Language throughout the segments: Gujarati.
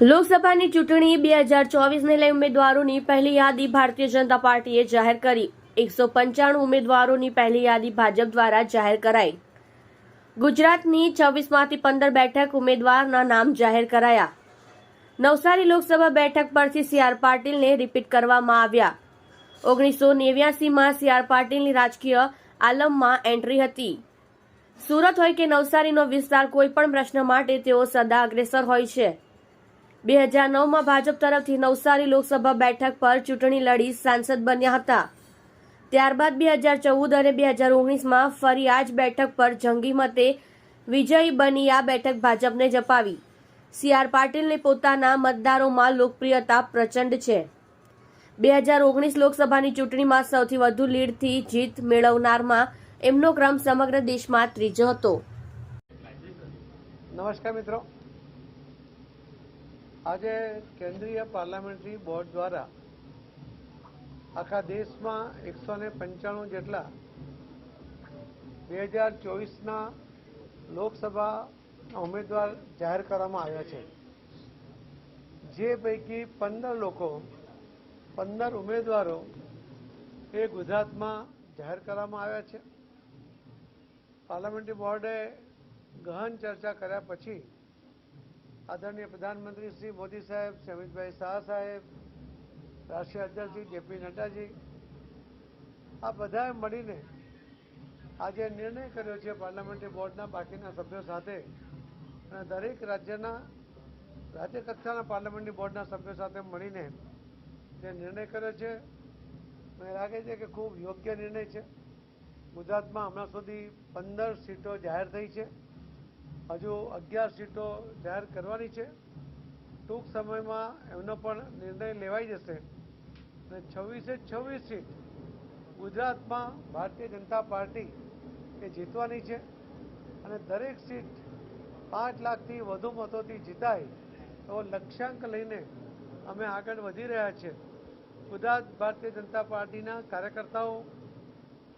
લોકસભાની ચૂંટણી બે હજાર ચોવીસને લઈ ઉમેદવારોની પહેલી યાદી ભારતીય જનતા પાર્ટીએ જાહેર કરી. એકસો પંચાણું ઉમેદવારોની પહેલી યાદી ભાજપ દ્વારા જાહેર કરાઈ. ગુજરાતની છવ્વીસમાંથી પંદર બેઠક ઉમેદવારના નામ જાહેર કરાયા. નવસારી લોકસભા બેઠક પરથી સી આર પાટીલને રિપીટ કરવામાં આવ્યા. ઓગણીસો નેવ્યાસીમાં સી આર પાટીલની રાજકીય આલમમાં એન્ટ્રી હતી. સુરત હોય કે નવસારીનો વિસ્તાર, કોઈ પણ પ્રશ્ન માટે તેઓ સદા અગ્રેસર હોય છે. બે હજાર નવમાં ભાજપ તરફથી નવસારી લોકસભા બેઠક પર ચૂંટણી લડી સાંસદ બન્યા હતા. ત્યારબાદ બે હજાર ચૌદ અને બે હજાર ઓગણીસમાં ફરી આ જ બેઠક પર જંગી મતે વિજયી બની આ બેઠક ભાજપને જપાવી. સી આર પાટીલને પોતાના મતદારોમાં લોકપ્રિયતા પ્રચંડ છે. બે હજાર ઓગણીસ લોકસભાની ચૂંટણીમાં સૌથી વધુ લીડથી જીત મેળવનારમાં એમનો ક્રમ સમગ્ર દેશમાં ત્રીજો હતો. નમસ્કાર મિત્રો. આજે કેન્દ્રીય પાર્લામેન્ટરી બોર્ડ દ્વારા આખા દેશમાં એકસો ને પંચાણું જેટલા બે હજાર ચોવીસના લોકસભા ઉમેદવાર જાહેર કરવામાં આવ્યા છે. જે પૈકી પંદર લોકો, પંદર ઉમેદવારો એ ગુજરાતમાં જાહેર કરવામાં આવ્યા છે. પાર્લામેન્ટરી બોર્ડે ગહન ચર્ચા કર્યા પછી આદરણીય પ્રધાનમંત્રી શ્રી મોદી સાહેબ અમિતભાઈ શાહ સાહેબ, રાષ્ટ્રીય અધ્યક્ષ શ્રી જેપી નડ્ડાજી, આ બધાએ મળીને આજે નિર્ણય કર્યો છે પાર્લામેન્ટરી બોર્ડના બાકીના સભ્યો સાથે અને દરેક રાજ્યના રાજ્ય કક્ષાના પાર્લામેન્ટરી બોર્ડના સભ્યો સાથે મળીને જે નિર્ણય કર્યો છે, મને લાગે છે કે ખૂબ યોગ્ય નિર્ણય છે. ગુજરાતમાં હમણાં સુધી પંદર સીટો જાહેર થઈ છે. હજુ અગિયાર સીટો જાહેર કરવાની છે. ટૂંક સમયમાં એમનો પણ નિર્ણય લેવાઈ જશે. અને છવ્વીસે છવ્વીસ સીટ ગુજરાતમાં ભારતીય જનતા પાર્ટી એ જીતવાની છે. અને દરેક સીટ પાંચ લાખથી વધુ મતોથી જીતાય એવો લક્ષ્યાંક લઈને અમે આગળ વધી રહ્યા છીએ. ગુજરાત ભારતીય જનતા પાર્ટીના કાર્યકર્તાઓ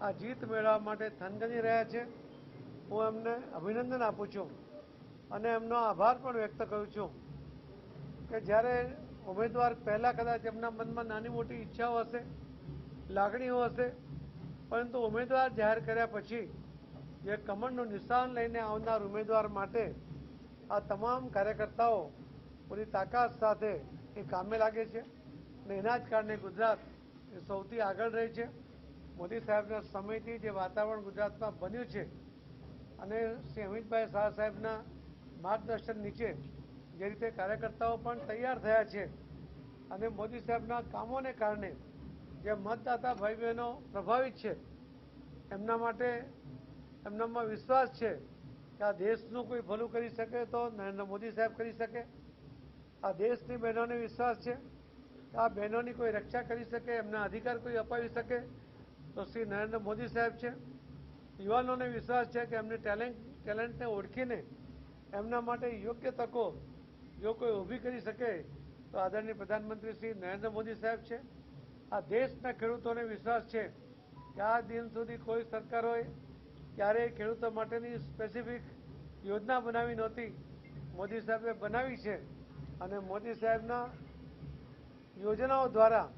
આ જીત મેળવવા માટે થનગની રહ્યા છે. હું એમને અભિનંદન આપું છું. અને એમનો આભાર પણ વ્યક્ત કરું છું કે જ્યારે ઉમેદવાર પહેલાં કદાચ એમના મનમાં નાની મોટી ઈચ્છાઓ હશે, લાગણીઓ હશે, પરંતુ ઉમેદવાર જાહેર કર્યા પછી જે કમળનું નિશાન લઈને આવનાર ઉમેદવાર માટે આ તમામ કાર્યકર્તાઓ પૂરી તાકાત સાથે એ કામે લાગે છે અને એના જ કારણે ગુજરાત એ સૌથી આગળ રહે છે. મોદી સાહેબના સમયથી જે વાતાવરણ ગુજરાતમાં બન્યું છે અને શ્રી અમિતભાઈ શાહ સાહેબના માર્ગદર્શન નીચે જે રીતે કાર્યકર્તાઓ પણ તૈયાર થયા છે અને મોદી સાહેબના કામોને કારણે જે મતદાતા ભાઈ બહેનો પ્રભાવિત છે, એમના માટે એમનામાં વિશ્વાસ છે કે આ દેશનું કોઈ ભલું કરી શકે તો નરેન્દ્ર મોદી સાહેબ કરી શકે. આ દેશની બહેનોને વિશ્વાસ છે કે આ બહેનોની કોઈ રક્ષા કરી શકે, એમના અધિકાર કોઈ અપાવી શકે તો શ્રી નરેન્દ્ર મોદી સાહેબ છે. યુવાનોને વિશ્વાસ છે કે એમને ટેલેન્ટ, ટેલેન્ટને ઓળખીને એમના માટે યોગ્ય તકો જો કોઈ ઊભી કરી શકે, તો આદરણીય પ્રધાનમંત્રી શ્રી નરેન્દ્ર મોદી સાહેબ છે. આ દેશના ખેડૂતોને વિશ્વાસ છે કે આ દિન સુધી કોઈ સરકારોએ ક્યારેય ખેડૂતો માટેની સ્પેસિફિક યોજના બનાવી નહોતી. મોદી સાહેબે બનાવી છે અને મોદી સાહેબના યોજનાઓ દ્વારા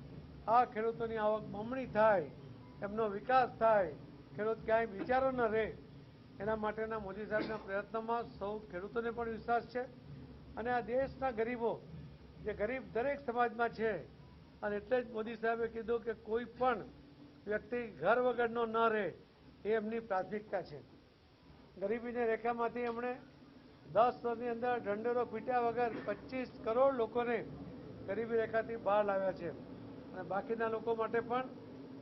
આ ખેડૂતોની આવક બમણી થાય, એમનો વિકાસ થાય. ખેડૂત ક્યાંય વિચારો ન રહે. એના માટેના મોદી સાહેબના પ્રયત્નોમાં સૌ ખેડૂતોને પણ વિશ્વાસ છે અને આ દેશના ગરીબો, જે ગરીબ દરેક સમાજમાં છે, અને એટલે જ મોદી સાહેબે કીધું કે કોઈ પણ વ્યક્તિ ઘર વગરનો ન રહે, એ એમની પ્રાથમિકતા છે. ગરીબીની રેખામાંથી એમણે દસ વર્ષની અંદર ઢંઢેરો પીટ્યા વગર પચીસ કરોડ લોકોને ગરીબી રેખાથી બહાર લાવ્યા છે. અને બાકીના લોકો માટે પણ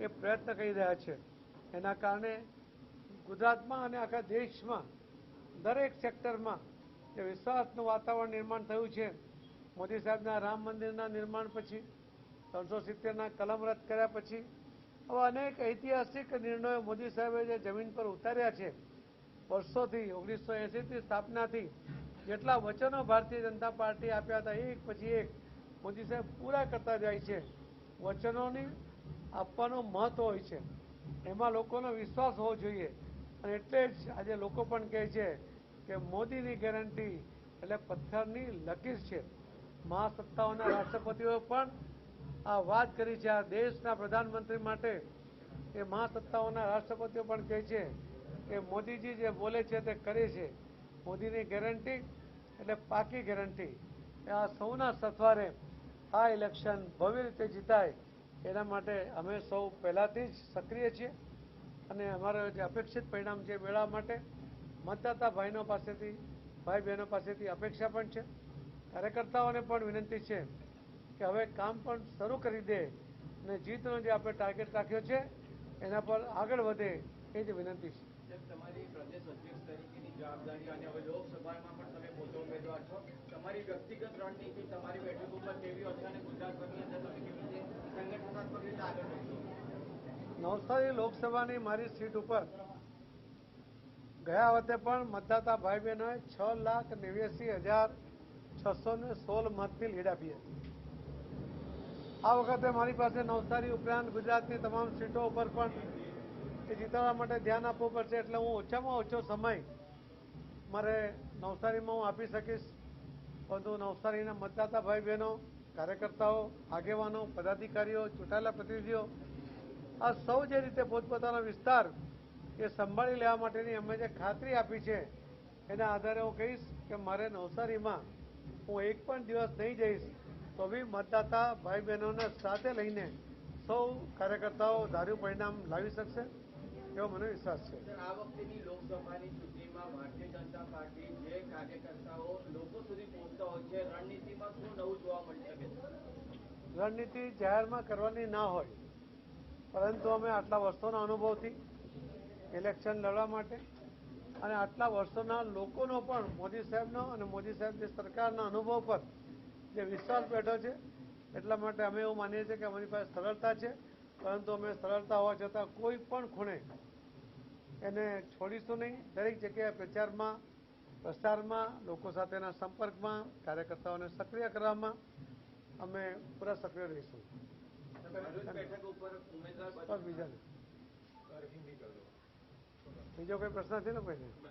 એ પ્રયત્ન કરી રહ્યા છે. એના કારણે ગુજરાતમાં અને આખા દેશમાં, દરેક સેક્ટરમાં જે વિશ્વાસનું વાતાવરણ નિર્માણ થયું છે, મોદી સાહેબના રામ મંદિરના નિર્માણ પછી, ત્રણસો સિત્તેરના કલમ રદ કર્યા પછી, આવા અનેક ઐતિહાસિક નિર્ણયો મોદી સાહેબે જે જમીન પર ઉતાર્યા છે, વર્ષોથી, ઓગણીસો એંસીથી સ્થાપનાથી, જેટલા વચનો ભારતીય જનતા પાર્ટી આપ્યા હતા, એક પછી એક, મોદી સાહેબ પૂરા કરતા જાય છે. વચનોની આપવાનું મહત્વ હોય છે. એમાં લોકોનો વિશ્વાસ હોવો જોઈએ. અને એટલે જ આજે લોકો પણ કહે છે કે મોદીની ગેરંટી એટલે પથ્થરની લકીર છે. મહાસત્તાઓના રાષ્ટ્રપતિઓએ પણ આ વાત કરી છે. આ દેશના પ્રધાનમંત્રી માટે એ મહાસત્તાઓના રાષ્ટ્રપતિઓ પણ કહે છે કે મોદીજી જે બોલે છે તે કરે છે. મોદીની ગેરંટી એટલે પાકી ગેરંટી. આ સૌના સથવારે આ ઇલેક્શન ભવ્ય રીતે જીતાય એના માટે અમે સૌ પહેલાંથી જ સક્રિય છીએ. અને અમારો જે અપેક્ષિત પરિણામ છે મેળવવા માટે મતદાતા ભાઈનો પાસેથી, ભાઈ બહેનો પાસેથી અપેક્ષા પણ છે. કાર્યકર્તાઓને પણ વિનંતી છે કે હવે કામ પણ શરૂ કરી દે અને જીતનો જે આપણે ટાર્ગેટ રાખ્યો છે, એના પર આગળ વધે એ જ વિનંતી છે. તમારી વ્યક્તિગત રણનીતિ, તમારી બેઠક ઉપર કેવી અને ગુજરાતભરની સંગઠનાત્મક રીતે આગળ વધશો નવસારી લોકસભાની મારી સીટ ઉપર ગયા વખતે પણ મતદાતા ભાઈ બહેનોએ છ લાખ નેવ્યાસી હજાર છસો ને સોળ મતની લીડ આપી હતી. આ વખતે મારી પાસે નવસારી ઉપરાંત ગુજરાતની તમામ સીટો ઉપર પણ એ જીતાડવા માટે ધ્યાન આપવું પડશે એટલે હું ઓછામાં ઓછો સમય મારે નવસારીમાં હું આપી શકીશ. પરંતુ નવસારીના મતદાતા ભાઈ બહેનો કાર્યકર્તાઓ, આગેવાનો, પદાધિકારીઓ, ચૂંટાયેલા પ્રતિનિધિઓ આ સૌ જે રીતે પોતપોતાનો વિસ્તાર એ સંભાળી લેવા માટેની અમે જે ખાતરી આપી છે એના આધારે હું કહીશ કે મારે નવસારીમાં હું એક પણ દિવસ નહીં જઈશ તો બી મતદાતા ભાઈ બહેનોને સાથે લઈને સૌ કાર્યકર્તાઓ ધાર્યું પરિણામ લાવી શકશે એવો મને વિશ્વાસ છે. આ વખતેની લોકસભાની ચૂંટણીમાં ભારતીય જનતા પાર્ટી જે કાર્યકર્તાઓ લોકો સુધી પહોંચતા હોય છે રણનીતિમાં શું નવું જોવા મળી શકે રણનીતિ જાહેરમાં કરવાની ના હોય. પરંતુ અમે આટલા વર્ષોના અનુભવથી ઇલેક્શન લડવા માટે અને આટલા વર્ષોના લોકોનો પણ મોદી સાહેબનો અને મોદી સાહેબની સરકારના અનુભવ પર જે વિશ્વાસ બેઠો છે, એટલા માટે અમે એવું માનીએ છીએ કે અમારી પાસે સરળતા છે, પરંતુ અમે સરળતા હોવા છતાં કોઈ પણ ખૂણે એને છોડીશું નહીં. દરેક જગ્યાએ પ્રચારમાં, પ્રસારમાં, લોકો સાથેના સંપર્કમાં, કાર્યકર્તાઓને સક્રિય કરવામાં અમે પૂરા સક્રિય રહીશું. બીજા. કોઈ પ્રશ્ન છે ને કોઈને